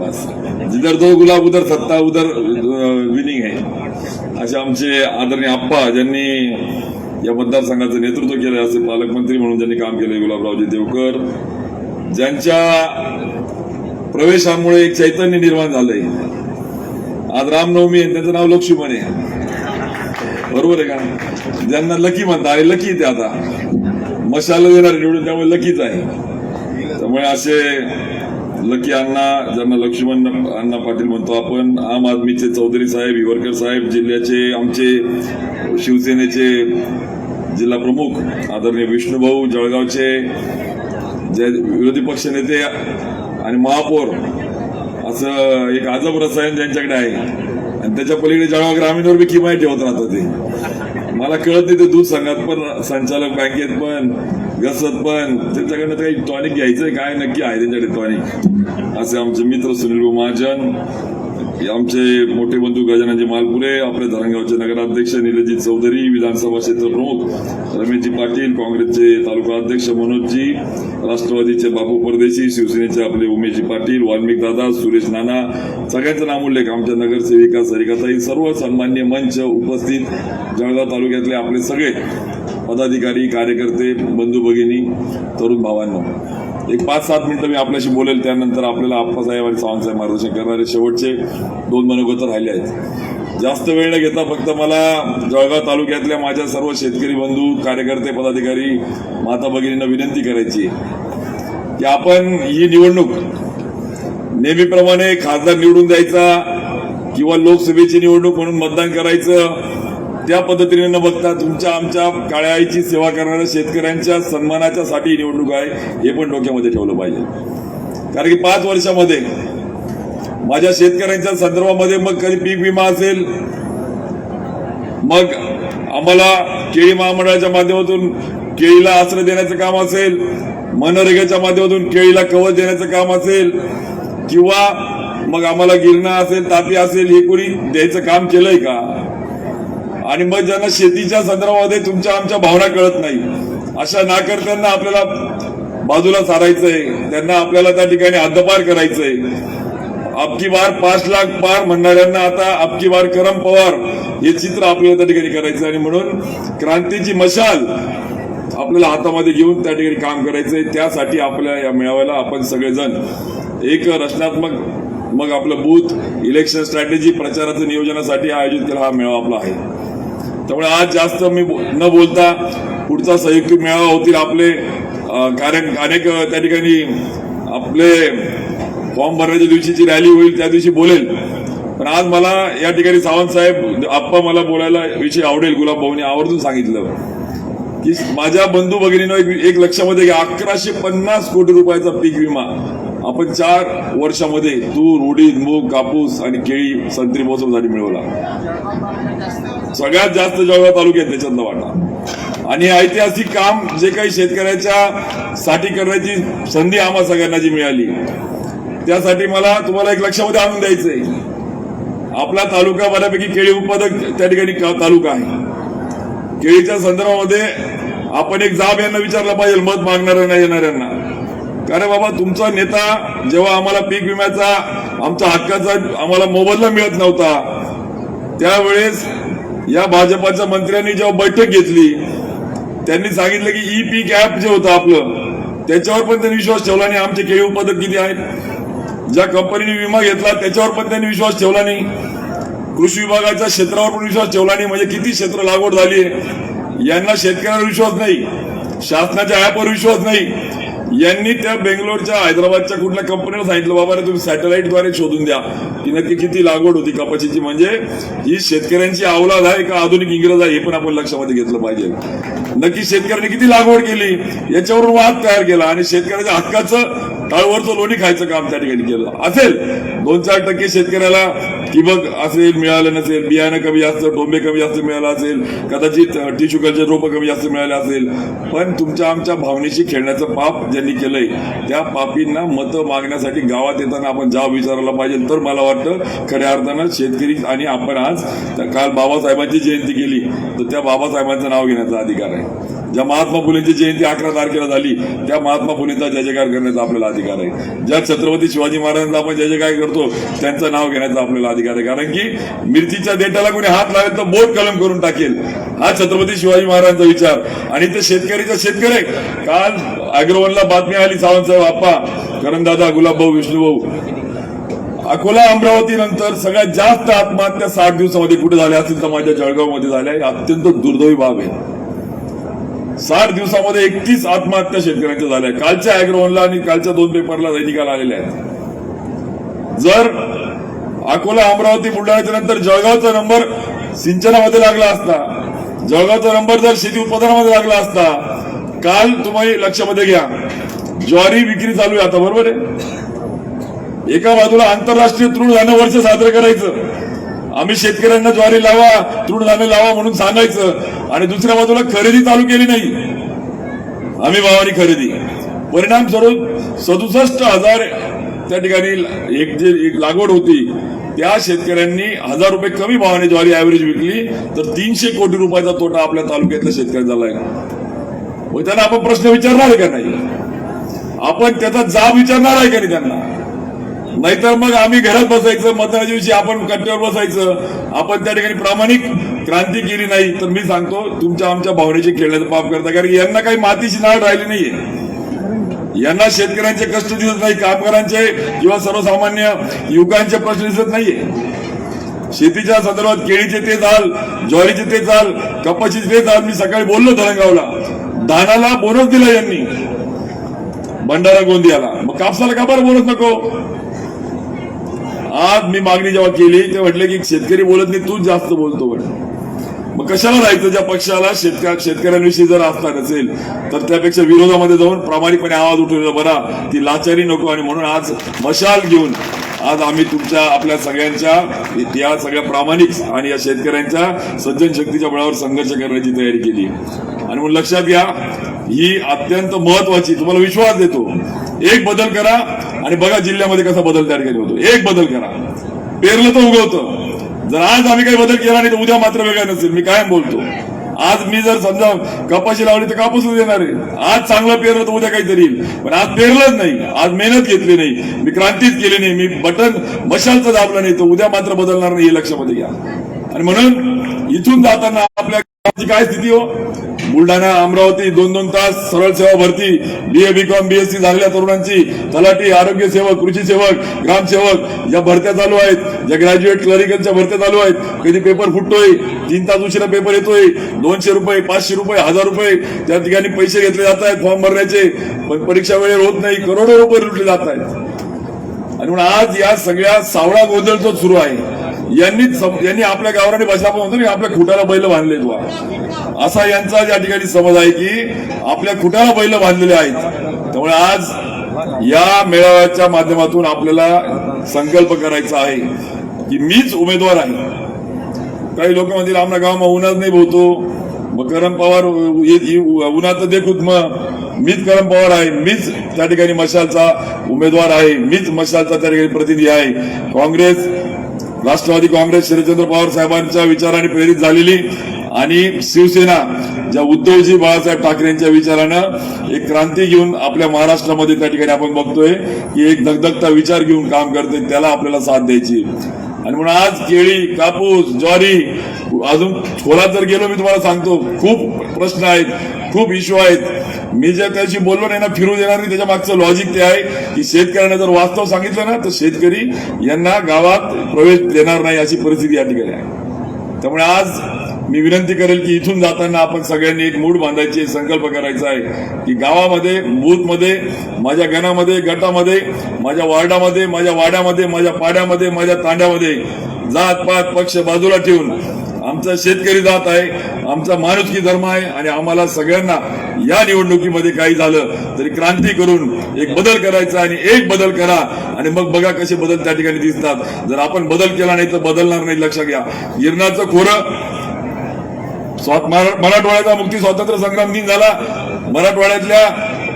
Pass. जिधर दो गुलाब उधर सत्ता उधर विनिंग आहे. असे आमचे आदरणीय आप्पा ज्यांनी या मतदारसंघाचं नेतृत्व केलं असे पालकमंत्री म्हणून ज्यांनी काम केले गुलाबरावजी देवकर ज्यांच्या प्रवेशामुळे एक चैतन्य निर्माण झालंय. आज रामनवमी आहे त्यांचं नाव लक्ष्मण आहे. बरोबर आहे का? ज्यांना लकी म्हणता अरे लकी ते आता. मशाला देणार निवडून त्यामुळे लकीच आहे. त्यामुळे असे लकी अण्णा ज्यांना लक्ष्मण अण्णा पाटील म्हणतो आपण आम आदमीचे चौधरी साहेब हिवरकर साहेब जिल्ह्याचे आमचे शिवसेनेचे जिल्हा प्रमुख आदरणीय विष्णुभाऊ जळगावचे जे विरोधी पक्ष नेते आणि महापौर असं एक अजब रसायन ज्यांच्याकडे आहे. आणि त्याच्या पलीकडे जळगाव ग्रामीणवर बी किमाय ठेवत राहतं ते. मला कळत नाही ते दूध संघात पण संचालक बँकेत पण घसत पण त्यांच्याकडनं काही टॉनिक घ्यायचंय काय नक्की आहे त्यांच्याकडे टॉनिक असे आमचे मित्र सुनील महाजन आमचे मोठे बंधू गजाननजी मालपुरे आपले धरणगावचे नगराध्यक्ष निलजी चौधरी विधानसभा क्षेत्र प्रमुख रमेशजी पाटील काँग्रेसचे तालुका अध्यक्ष मनोजजी राष्ट्रवादीचे बापू परदेशी शिवसेनेचे आपले उमेशजी पाटील वाल्मिक दादा सुरेश नाना सगळ्यांचं नामोल्लेख आमच्या नगरसेविका सरिकाताई सर्व सन्मान्य मंच उपस्थित जळगाव तालुक्यातले आपले सगळे. पदाधिकारी कार्यकर्ते बंधू भगिनी तरुण भावांना एक पाच सात मिनिटं मी आपल्याशी बोलेल त्यानंतर आपल्याला आप्पासाहेब आणि सावंतसाहेब मार्गदर्शन करणारे शेवटचे दोन मनोगत राहिले आहेत. जास्त वेळ न घेता फक्त मला जळगाव तालुक्यातल्या माझ्या सर्व शेतकरी बंधू कार्यकर्ते पदाधिकारी माता भगिनींना विनंती करायची की आपण ही निवडणूक नेहमीप्रमाणे खासदार निवडून द्यायचा किंवा लोकसभेची निवडणूक म्हणून मतदान करायचं त्या पद्धतीने न बघता तुमच्या आमच्या काळ्या आईची सेवा करणाऱ्या शेतकऱ्यांच्या सन्मानाच्या साठी निवडणूक आहे हे पण डोक्यामध्ये ठेवलं पाहिजे. कारण की पाच वर्षामध्ये माझ्या शेतकऱ्यांच्या संदर्भामध्ये मग कधी पीक विमा असेल मग आम्हाला केळी महामंडळाच्या माध्यमातून केळीला आश्रय देण्याचं काम असेल मनरेगाच्या माध्यमातून केळीला कवच देण्याचं काम असेल किंवा मग आम्हाला गिरणा असेल तापी असेल हे कोणी द्यायचं काम केलंय का? आणि मग ज्यांना शेतीच्या संदर्भामध्ये तुमच्या आमच्या भावना कळत नाही अशा नाकर्त्यांना आपल्याला बाजूला सारायचंय त्यांना आपल्याला त्या ठिकाणी हद्दपार करायचंय. अबकी बार पाच लाख पार म्हणणाऱ्यांना आता अबकी बार करम पवार हे चित्र आपल्याला त्या ठिकाणी करायचं आणि म्हणून क्रांतीची मशाल आपल्याला हातामध्ये घेऊन त्या ठिकाणी काम करायचंय. त्यासाठी आपल्या या मेळाव्याला आपण सगळेजण एक रचनात्मक मग आपलं बूथ इलेक्शन स्ट्रॅटेजी प्रचाराचं नियोजनासाठी आयोजित केला हा मेळावा आपला आहे. त्यामुळे आज जास्त मी न बोलता पुढचा संयुक्त मेळावा होतील आपले कार्य अनेक त्या ठिकाणी आपले फॉर्म भरण्याच्या दिवशीची रॅली होईल त्या दिवशी बोलेल. पण आज मला या ठिकाणी सावंत साहेब आप्पा मला बोलायला विषय आवडेल गुलाब भाऊनी आवर्जून सांगितलं. की माझ्या बंधू भगिनीनं एक, एक लक्षामध्ये घ्या अकराशे पन्नास कोटी रुपयाचा पीक विमा. आपण चार वर्षामध्ये तूर उडीद मूग कापूस आणि केळी संत्री मोसमसाठी मिळवला. सगळ्यात जास्त जळगाव तालुक्यात त्याच्यातला वाटा. आणि ऐतिहासिक काम जे काही शेतकऱ्याच्या साठी करण्याची संधी आम्हा सगळ्यांना जी मिळाली त्यासाठी मला तुम्हाला एक लक्षामध्ये आणून द्यायचंय. आपला तालुका बऱ्यापैकी केळी उत्पादक त्या ठिकाणी तालुका आहे? केळीच्या संदर्भामध्ये आपण एक जाब यांना विचारला पाहिजे मत मागणाऱ्यांना येणाऱ्यांना. कारण बाबा तुमचा नेता जेव्हा आम्हाला पीक विम्याचा आमच्या हक्काचा आम्हाला मोबदला मिळत नव्हता त्यावेळेस या भाजपाच्या मंत्र्यांनी जेव्हा बैठक घेतली त्यांनी सांगितलं की ई पीक ऍप जे होतं आपलं त्याच्यावर पण त्यांनी विश्वास ठेवला नाही. आमचे केळी उत्पादक किती आहेत? ज्या कंपनीने विमा घेतला त्याच्यावर पण त्यांनी विश्वास ठेवला नाही. कृषी विभागाच्या क्षेत्रावर पण विश्वास ठेवला नाही. म्हणजे किती क्षेत्र लागवड झाली आहे? यांना शेतकऱ्यावर विश्वास नाही. शासनाच्या ऍपवर विश्वास नाही. यांनी त्या बेंगलोरच्या हैदराबादच्या कुठल्या कंपनीला सांगितलं बाबा रे तुम्ही सॅटेलाइटद्वारे शोधून द्या. की नक्की किती लागवड होती कपाशीची म्हणजे ही शेतकऱ्यांची अवलाद आहे का आधुनिक इंग्रज आहे हे पण आपण लक्षामध्ये घेतलं पाहिजे. नक्की शेतकऱ्यांनी किती लागवड केली? याच्यावरून वाद तयार केला आणि शेतकऱ्याच्या हक्काचं टाळवरचं लोणी खायचं काम त्या ठिकाणी केलं. असेल. दोन चार टक्के शेतकऱ्याला ठिबक असेल मिळालं नसेल बियाणं कमी जास्त टोंबे कमी जास्त मिळालं असेल कदाचित टिश्यू कल्चर रोपं कमी जास्त मिळाले असेल. पण तुमच्या आमच्या भावनेशी खेळण्याचं पाप ज्यांनी केलंय त्या पापींना मतं मागण्यासाठी गावात येताना आपण जाब विचारायला पाहिजे तर मला वाटतं खऱ्या अर्थानं शेतकरी आणि आपण आज काल बाबासाहेबांची जयंती केली तर त्या बाबासाहेबांचं नाव घेण्याचा अधिकार आहे. ज्या महात्मा फुलेंची जयंती अकरा तारखेला झाली त्या महात्मा फुलेंचा जय जयकार करण्याचा आपल्याला अधिकार आहे. ज्या छत्रपती शिवाजी महाराजांचा आपण जय जयकार करतो त्यांचं नाव घेण्याचा आपल्याला अधिकार आहे. कारण की मिरचीच्या देठाला कोणी हात लावेल तर बोट कलम करून टाकेल. हा छत्रपती शिवाजी महाराजांचा विचार. आणि ते शेतकरीचा शेतकरी काल अग्रवनला बातमी आली सावंतसाहेब आप्पा करणदादा गुलाबभाऊ विष्णूभाऊ अकोला अमरावती नंतर सगळ्यात जास्त आत्महत्या साठ दिवसामध्ये कुठे झाल्या? असतील तर माझ्या जळगावमध्ये झाल्या. अत्यंत दुर्दैवी बाब आहे. साठ दिवसामध्ये एकतीस आत्महत्या शेतकऱ्यांच्या झाल्या. कालच्या अॅग्रोवनला आणि कालच्या दोन पेपरला दैनिकाला आलेल्या आहेत. जर अकोला अमरावती बुलढाण्याच्या नंतर जळगावचा नंबर सिंचनामध्ये लागला असता जळगावचा नंबर जर शेती उत्पादनामध्ये लागला असता काल तुम्ही लक्षामध्ये घ्या. ज्वारी विक्री चालू आहे आता बरोबर आहे? एका बाजूला आंतरराष्ट्रीय तृणधान्य वर्ष साजरं करायचं. आम्ही शेतकऱ्यांना ज्वारी लावा तृणधान्य लावा म्हणून सांगायचं. आणि दुसऱ्या बाजूला खरेदी चालू केली नाही. आम्ही भावानी खरेदी. परिणाम स्वरूप सदुसष्ट हजार त्या ठिकाणी एक जे एक लागवड होती त्या शेतकऱ्यांनी हजार रुपये कमी भावाने ज्वारी ऍव्हरेज विकली. तर तीनशे कोटी रुपयाचा तोटा आपल्या तालुक्यातल्या शेतकऱ्यांचा झालाय. मग त्यांना आपण प्रश्न विचारणार आहे का नाही? आपण त्याचा जाब विचारणार आहे का नाही त्यांना? नाहीतर मग आम्ही घरात बसायचं मतदानाच्या दिवशी आपण कट्ट्यावर बसायचं. आपण त्या ठिकाणी प्रामाणिक क्रांती केली नाही तर मी सांगतो तुमच्या आमच्या भावनेचे खेळण्याचं पाप करता. कारण यांना काही मातीची नाळ राहिली नाहीये. यांना शेतकऱ्यांचे कष्ट दिसत नाही कामगारांचे किंवा सर्वसामान्य युवकांचे प्रश्न दिसत नाहीये. शेतीच्या संदर्भात केळीचे ते चाल ज्वारीचे ते चाल कपाशीचे ते चाल मी सकाळी बोललो धरणगावला धानाला बोनस दिला यांनी. भंडारा गोंदियाला. मग कापसाला का बरं बोनस नको? आज मी मागणी जेव्हा केली ते म्हटले की शेतकरी बोलत नाही तूच जास्त बोलतो म्हणे. मग कशाला राहायचं ज्या पक्षाला शेतकऱ्या शेतकऱ्यांविषयी जर आस्था नसेल तर त्यापेक्षा विरोधामध्ये जाऊन प्रामाणिकपणे आवाज उठवलेला बरा. ती लाचारी नको आणि म्हणून आज मशाल घेऊन आज आम्ही तुमच्या आपल्या सगळ्यांच्या या सगळ्या प्रामाणिक आणि या शेतकऱ्यांच्या सज्जन शक्तीच्या बळावर संघर्ष करण्याची तयारी केली. आणि म्हणून लक्षात घ्या ही अत्यंत महत्वाची तुम्हाला विश्वास देतो. एक बदल करा आणि बघा जिल्ह्यामध्ये कसा बदल तयार केला होतो. एक बदल करा. पेरलं तर उगवतं. जर आज आम्ही काही बदल केला नाही तर उद्या मात्र वेगळा नसेल. मी कायम बोलतो. आज मी जर समजा कपाशी लावली तर कापूसच देणार आहे. आज चांगलं पेरलं तर उद्या काहीतरी येईल. पण आज पेरलंच नाही. आज मेहनत घेतली नाही. मी क्रांतीच केली नाही. मी बटन मशालचं दाबलं नाही. तर उद्या मात्र बदलणार नाही हे लक्षामध्ये घ्या. आणि म्हणून इथून जाताना आपल्या काय स्थिती हो? बुलढाणा अमरावती दोन दोन तास सरळ सेवा भरती. बीए बी कॉम बीएससी झालेल्या तरुणांची तलाठी आरोग्य सेवक कृषी सेवक ग्रामसेवक या भरत्या चालू आहेत ज्या ग्रॅज्युएट क्लरिकलच्या भरत्या चालू आहेत कधी पेपर फुटतोय तीन तास उशिरा पेपर येतोय दोनशे रुपये पाचशे रुपये हजार रुपये त्या ठिकाणी पैसे घेतले जात आहेत फॉर्म भरण्याचे. पण परीक्षा वेळेवर होत नाही करोडो रुपये लुटले जात आहेत. आणि म्हणून आज या सगळ्या सावळा गोंधळ जो सुरू आहे यांनी यांनी आपल्या गावराने भाषा आपण म्हणतो ना आपल्या खुटाला बैल बांधले बा असा यांचा या ठिकाणी समज आहे की आपल्या खुटाला बैल बांधलेले आहेत. त्यामुळे आज या मेळाव्याच्या माध्यमातून आपल्याला संकल्प करायचा आहे की मीच उमेदवार आहे. काही लोक म्हणतील आमच्या गावामध्ये उन्हात नाही बोलतो. मग करम पवार उन्हात देखूत मग. मीच करम पवार आहे मीच त्या ठिकाणी मशालचा उमेदवार आहे मीच मशालचा त्या ठिकाणी प्रतिनिधी आहे. काँग्रेस राष्ट्रवादी काँग्रेस शरदचंद्र पवार साहेबांच्या विचाराने प्रेरित झालेली आणि शिवसेना ज्या उद्धवजी बाळासाहेब ठाकरेंच्या विचारानं एक क्रांती घेऊन आपल्या महाराष्ट्रामध्ये त्या ठिकाणी आपण बघतोय की एक धगधगता विचार घेऊन काम करते त्याला आपल्याला साथ द्यायची. आणि म्हणून आज केळी कापूस ज्वारी अजून खोलात जर गेलो मी तुम्हाला सांगतो. खूप प्रश्न आहेत खूप इश्यू आहेत. मी जे त्याशी बोललो नाही ना फिरू देणार नाही. त्याच्या मागचं लॉजिक ते आहे की शेतकऱ्यांना जर वास्तव सांगितलं ना तर शेतकरी यांना गावात प्रवेश देणार नाही अशी परिस्थिती या ठिकाणी आहे. त्यामुळे आज मी विनंती करेल की इथून जाताना आपण सगळ्यांनी एक मूड बांधायची संकल्प करायचा आहे की गावामध्ये बूथमध्ये माझ्या गणामध्ये गटामध्ये माझ्या वार्डामध्ये माझ्या वाड्यामध्ये माझ्या पाड्यामध्ये माझ्या तांड्यामध्ये जात पात पक्ष बाजूला ठेवून आमचा शेतकरी जात आहे आमचा माणुसकी धर्म आहे आणि आम्हाला सगळ्यांना या निवडणुकीमध्ये काही झालं तरी क्रांती करून एक बदल करायचा आणि एक बदल करा आणि मग बघा कसे बदल त्या ठिकाणी दिसतात. जर आपण बदल केला नाही तर बदलणार नाही लक्षात घ्या. गिरणाचं खोरं मराठवाड्याचा मुक्ती स्वातंत्र्य संग्राम दिन झाला. मराठवाड्यातल्या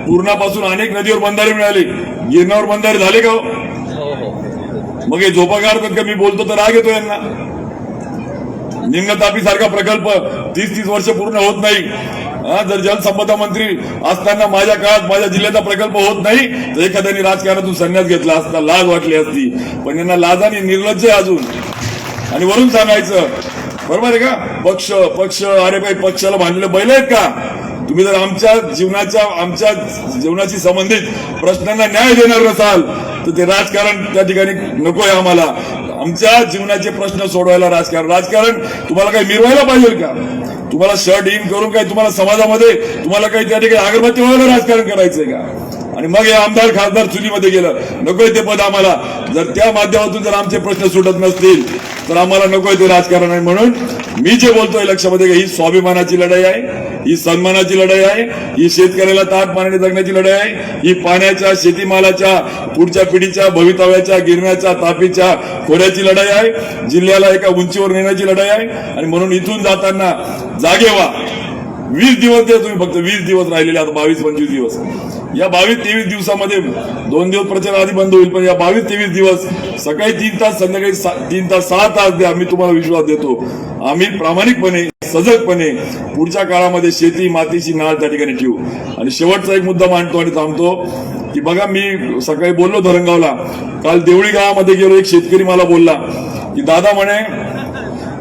पूर्णापासून अनेक नदीवर बंधारे मिळाले. गिरणावर बंधारे झाले का हो? मग हे झोपा काढतात का मी बोलतो तर राग येतो यांना. निम्नतापी सारखा प्रकल्प तीस तीस वर्ष पूर्ण होत नाही. हा, जर जलसंपदा मंत्री असताना माझ्या काळात माझ्या जिल्ह्याचा प्रकल्प होत नाही तर एखाद्याने राजकारणातून संन्यास घेतला असता लाज वाटली असती. पण यांना लाजाने निर्लज्ज आहे अजून. आणि वरून सांगायचं बरोबर आहे का? पक्ष पक्ष अरे भाई पक्षाला बांधलेले बैल आहेत का? तुम्ही जर आमच्या जीवनाच्या आमच्या जीवनाशी संबंधित प्रश्नांना न्याय देणार नसाल तर ते राजकारण त्या ठिकाणी नको आहे आम्हाला. आमच्या जीवनाचे प्रश्न सोडवायला राजकारण. राजकारण तुम्हाला काही मिरवायला पाहिजे का? तुम्हाला शर्ट इन करून काय तुम्हाला समाजामध्ये तुम्हाला काही त्या ठिकाणी अगरबत्ती व्हायला राजकारण करायचंय का? आणि मग हे आमदार खासदार चुलीमध्ये गेलं. नकोय ते पद आम्हाला. जर त्या माध्यमातून जर आमचे प्रश्न सुटत नसतील तर आम्हाला नकोय ते राजकारण आहे म्हणून मी जे बोलतोय लक्षामध्ये घ्या, ही स्वाभिमानाची लढाई आहे ही सन्मानाची लढाई आहे ही शेतकऱ्याला ताट पाण्याने जगण्याची लढाई आहे ही पाण्याच्या शेतीमालाच्या पुढच्या पिढीच्या भवितव्याच्या गिरण्याच्या तापीच्या खोऱ्याची लढाई आहे जिल्ह्याला एका उंचीवर नेण्याची लढाई आहे. आणि म्हणून इथून जाताना जागे व्हा. वीस दिवस द्या तुम्ही फक्त वीस दिवस राहिलेले आता बावीस पंचवीस दिवस. या बावीस तेवीस दिवसामध्ये दोन दिवस प्रचार आधी बंद होईल पण या बावीस तेवीस दिवस सकाळी तीन तास संध्याकाळी तीन तास सहा तास द्या आम्ही तुम्हाला विश्वास देतो. आम्ही प्रामाणिकपणे सजगपणे पुढच्या काळामध्ये शेती मातीची नाळ त्या ठिकाणी ठेवू. आणि शेवटचा एक मुद्दा मांडतो आणि थांबतो की बघा मी सकाळी बोललो धरणगावला काल देवळी गावामध्ये गेलो एक शेतकरी मला बोलला की दादा म्हणे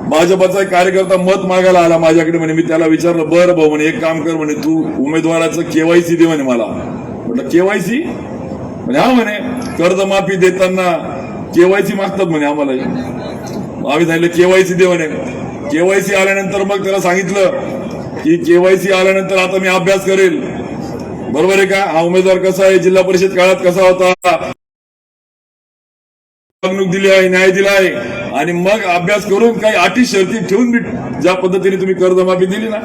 भाजपाचा एक कार्यकर्ता मत मागायला आला माझ्याकडे म्हणे मी त्याला विचारलं बरं भाऊ म्हणे एक काम कर म्हणे तू उमेदवाराचं केवायसी दे म्हणे मला. म्हटलं केवायसी? म्हणे हा म्हणे कर्जमाफी देताना केवायसी मागतात म्हणे आम्हाला. आम्ही सांगितलं केवायसी दे म्हणे. केवायसी आल्यानंतर मग त्याला सांगितलं की केवायसी आल्यानंतर आता मी अभ्यास करेल. बरोबर आहे का? हा उमेदवार कसा आहे? जिल्हा परिषद काळात कसा होता? वागणूक दिली आहे न्याय दिला आहे. आणि मग अभ्यास करून काही अटी शर्ती ठेवून मी ज्या पद्धतीने तुम्ही कर्जमाफी दिली ना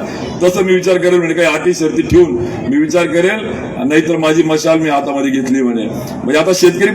तसं मी विचार करेल म्हणजे काही अटी शर्ती ठेवून मी विचार करेल. नाहीतर माझी मशाल मी हातामध्ये घेतली म्हणे. म्हणजे आता शेतकरी